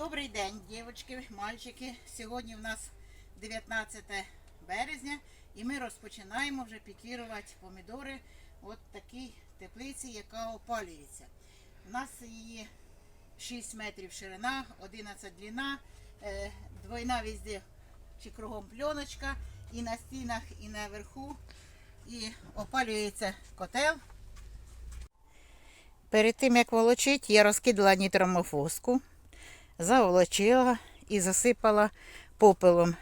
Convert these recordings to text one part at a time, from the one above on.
Добрий день, дівчатки, мальчики. Сьогодні у нас 19 березня і ми розпочинаємо вже пікірувати помідори от такій теплиці, яка опалюється. У нас її 6 метрів ширина, 11 длина, е, двойна везде чи кругом пленочка, і на стінах, і наверху. І опалюється котел. Перед тим як волочити, я розкидала нітромофоску, заволочила і засипала попелом.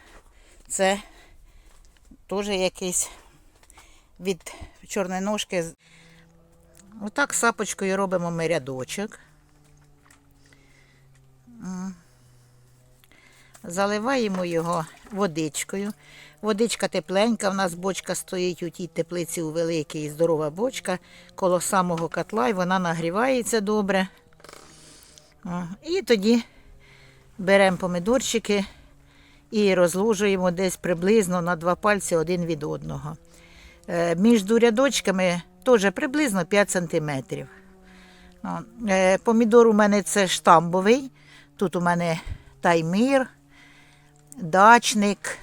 Це теж якийсь від чорної ножки. Отак сапочкою робимо ми рядочок. Заливаємо його водичкою. Водичка тепленька, в нас бочка стоїть у тій теплиці у великій, здорова бочка коло самого котла, і вона нагрівається добре. І тоді беремо помидорчики і розложуємо десь приблизно на два пальці один від одного. Е, Між рядочками теж приблизно 5 см. Помідор у мене це штамбовий. Тут у мене таймир, дачник,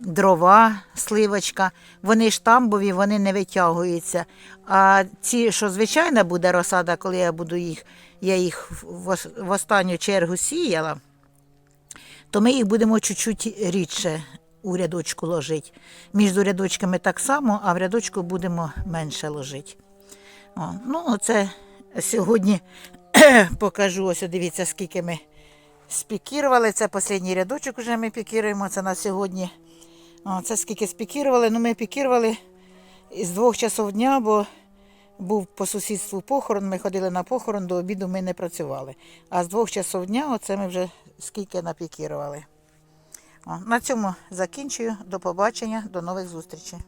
дрова, сливочка. Вони штамбові, вони не витягуються. А ці, що звичайна буде розсада, коли я буду їх, я їх в останню чергу сіяла, то ми їх будемо чуть-чуть рідше у рядочку ложити. Між рядочками так само, а в рядочку будемо менше ложити. О, ну, оце сьогодні покажу. Ось дивіться, скільки ми спікірували. Це останній рядочок вже ми пікіруємо. Це на сьогодні. О, це скільки спікірували. Ну, ми пікірували з двох часов дня, бо був по сусідству похорон. Ми ходили на похорон, до обіду ми не працювали. А з двох часов дня оце ми вже скільки напікірували. На цьому закінчую. До побачення, до нових зустрічей.